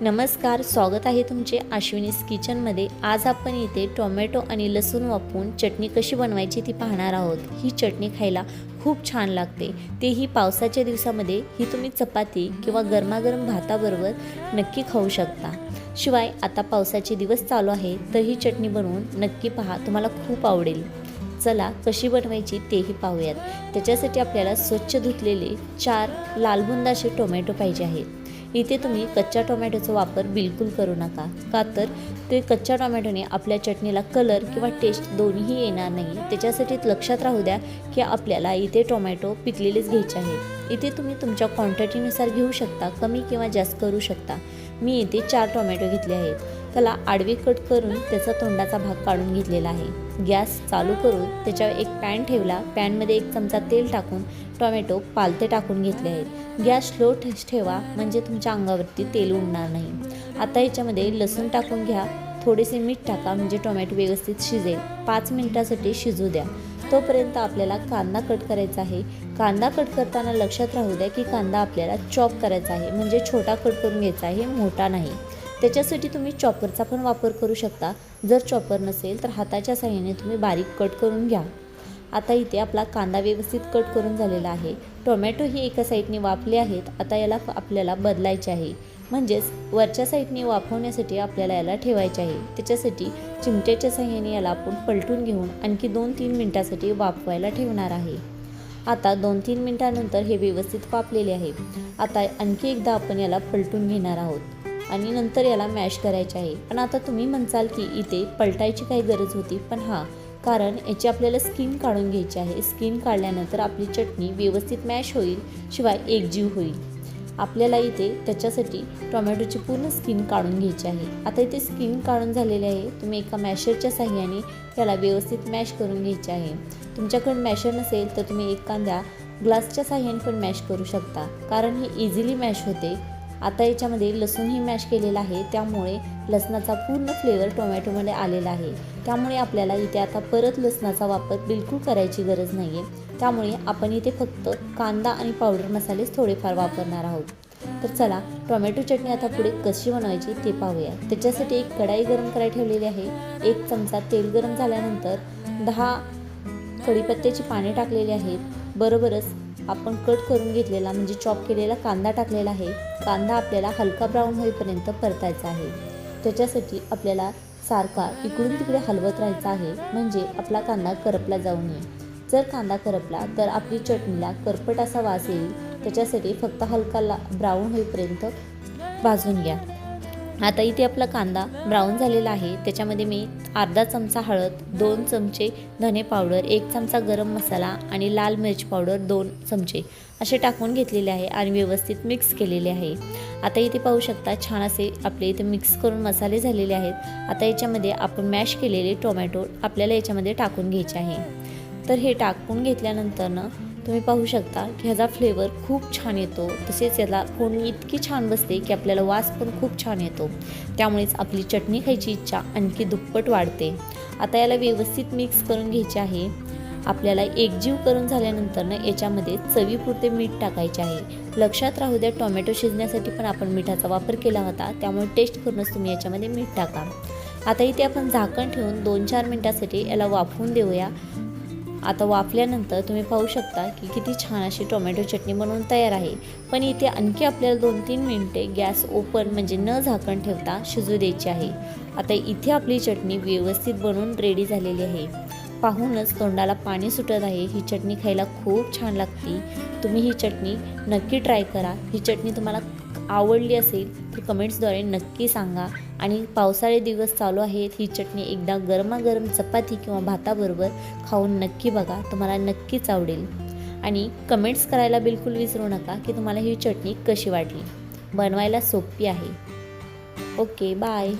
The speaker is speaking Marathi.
नमस्कार स्वागत आहे तुमचे आश्विनीस किचनमध्ये. आज आपण इथे टोमॅटो आणि लसूण वापरून चटणी कशी बनवायची ती पाहणार आहोत. ही चटणी खायला खूप छान लागते. तेही पावसाच्या दिवसामध्ये ही तुम्ही चपाती किंवा गरमागरम भाताबरोबर नक्की खाऊ शकता. शिवाय आता पावसाचे दिवस चालू आहे तर ही चटणी बनवून नक्की पहा तुम्हाला खूप आवडेल. चला कशी बनवायची तेही पाहूयात. त्याच्यासाठी आपल्याला स्वच्छ धुतलेले चार लालबुंदाचे टोमॅटो पाहिजे आहेत. इथे तुम्ही कच्च्या टोमॅटोचा वापर बिलकुल करू नका. का तर ते कच्च्या टोमॅटोने आपल्या चटणीला कलर किंवा टेस्ट दोन्हीही येणार नाही. त्याच्यासाठी लक्षात राहू द्या की आपल्याला इथे टोमॅटो पिकलेलेच घ्यायचे आहे इथे तुम्ही तुमच्या क्वांटिटीनुसार घेऊ शकता कमी किंवा जास्त करू शकता. मी इथे चार टोमॅटो घेतले आहेत. त्याला आडवी कट करून त्याचा तोंडाचा भाग काढून घेतलेला आहे. गॅस चालू करून त्याच्यावर एक पॅन ठेवला. पॅनमध्ये एक चमचा तेल टाकून टोमॅटो पालते टाकून घेतले आहेत. गॅस स्लो ठेवा म्हणजे तुमच्या अंगावरती तेल उडणार नाही. आता याच्यामध्ये लसूण टाकून घ्या. थोडेसे मीठ टाका म्हणजे टोमॅटो व्यवस्थित शिजेल. पाच मिनटासाठी शिजू द्या. तोपर्यंत आपल्याला कांदा कट करायचा आहे. कांदा कट करताना लक्षात राहू द्या की कांदा आपल्याला चॉप करायचा आहे. म्हणजे छोटा कट करून घ्यायचा आहे मोठा नाही. त्याच्यासाठी तुम्ही चॉपरचा पण वापर करू शकता. जर चॉपर नसेल तर हाताच्या साह्याने तुम्ही बारीक कट करून घ्या. आता इथे आपला कांदा व्यवस्थित कट करून झालेला आहे. टोमॅटो हे एका साईडने वाफले आहेत. आता याला आपल्याला बदलायचे आहे. म्हणजेच वरच्या साईडने वाफवण्यासाठी आपल्याला याला ठेवायचे आहे. त्याच्यासाठी चिमट्याच्या साह्याने याला आपण पलटून घेऊन आणखी दोन तीन मिनटासाठी वाफवायला ठेवणार आहे. आता दोन तीन मिनटानंतर हे व्यवस्थित वापलेले आहे. आता आणखी एकदा आपण याला पलटून घेणार आहोत. आणि नंतर याला मॅश करायचे आहे. पण आता तुम्ही म्हणसाल की इथे पलटायची काही गरज होती पण हां कारण याची आपल्याला स्किन काढून घ्यायची आहे. स्किन काढल्यानंतर आपली चटणी व्यवस्थित मॅश होईल शिवाय एकजीव होईल. आपल्याला इथे त्याच्यासाठी टोमॅटोची पूर्ण स्किन काढून घ्यायची आहे. आता इथे स्किन काढून झालेली आहे. तुम्ही एका मॅशरच्या साह्याने त्याला व्यवस्थित मॅश करून घ्यायचे आहे. तुमच्याकडे मॅशर नसेल तर तुम्ही एक कांद्या ग्लासच्या साह्याने पण मॅश करू शकता. कारण हे इझिली मॅश होते. आता याच्यामध्ये लसूणही मॅश केलेला आहे. त्यामुळे लसणाचा पूर्ण फ्लेवर टोमॅटोमध्ये आलेला आहे. त्यामुळे आपल्याला इथे आता परत लसणाचा वापर बिलकुल करायची गरज नाही आहे त्यामुळे आपण इथे फक्त कांदा आणि पावडर मसालेच थोडेफार वापरणार आहोत. तर चला टोमॅटो चटणी आता पुढे कशी बनवायची ते पाहूया. त्याच्यासाठी एक कढाई गरम करायला ठेवलेली आहे. एक चमचा तेल गरम झाल्यानंतर दहा कढीपत्त्याची पाने टाकलेली आहेत. बरोबरच आपण कट करून घेतलेला म्हणजे चॉप केलेला कांदा टाकलेला आहे. कांदा आपल्याला हलका ब्राऊन होईपर्यंत परतायचा आहे. त्याच्यासाठी आपल्याला सारखा इकडून तिकडे हलवत राहायचा आहे. म्हणजे आपला कांदा करपला जाऊ नये. जर कांदा करपला तर आपली चटणीला करपट असा वास येईल. त्याच्यासाठी फक्त हलका ला ब्राऊन होईपर्यंत भाजून घ्या. आता इथे आपला कांदा ब्राऊन झालेला आहे. त्याच्यामध्ये मी अर्धा चमचा हळद दोन चमचे धने पावडर एक चमचा गरम मसाला आणि लाल मिरच पावडर दोन चमचे असे टाकून घेतलेले आहे आणि व्यवस्थित मिक्स केलेले आहे. आता इथे पाहू शकता छान असे आपले इथे मिक्स करून मसाले झालेले आहेत. आता याच्यामध्ये आपण मॅश केलेले टोमॅटो आपल्याला याच्यामध्ये टाकून घ्यायचे आहे. तर हे टाकून घेतल्यानंतरनं तुम्ही पाहू शकता की ह्याचा फ्लेवर खूप छान येतो. तसेच याला फोडणी इतकी छान बसते की आपल्याला वास पण खूप छान येतो. त्यामुळेच आपली चटणी खायची इच्छा आणखी दुप्पट वाढते. आता याला व्यवस्थित मिक्स करून घ्यायचे आहे. आपल्याला एकजीव करून झाल्यानंतरनं याच्यामध्ये चवीपुरते मीठ टाकायचे आहे. लक्षात राहू द्या टोमॅटो शिजण्यासाठी पण आपण मिठाचा वापर केला होता. त्यामुळे टेस्ट करूनच तुम्ही याच्यामध्ये मीठ टाका. आता इथे आपण झाकण ठेवून दोन चार मिनटासाठी याला वाफवून देऊया. आता वाफल्यानंतर तुम्ही पाहू शकता की किती छान अशी टोमॅटो चटणी बनवून तयार आहे. पण इथे आणखी आपल्याला दोन तीन मिनटे गॅस ओपन म्हणजे न झाकण ठेवता शिजू द्यायची आहे. आता इथे आपली चटणी व्यवस्थित बनवून रेडी झालेली आहे. पाहूनच तोंडाला पाणी सुटत आहे. ही चटणी खायला खूप छान लागते. तुम्ही ही चटणी नक्की ट्राय करा. ही चटणी तुम्हाला आवडली असेल तर कमेंट्सद्वारे नक्की सांगा. आणि पावसाळे दिवस चालू आहेत ही चटणी एकदा गरमागरम चपाती किंवा भाताबरोबर खाऊन नक्की बघा तुम्हाला नक्कीच आवडेल. आणि कमेंट्स करायला बिलकुल विसरू नका की तुम्हाला ही चटणी कशी वाटली. बनवायला सोपी आहे. Okay bye.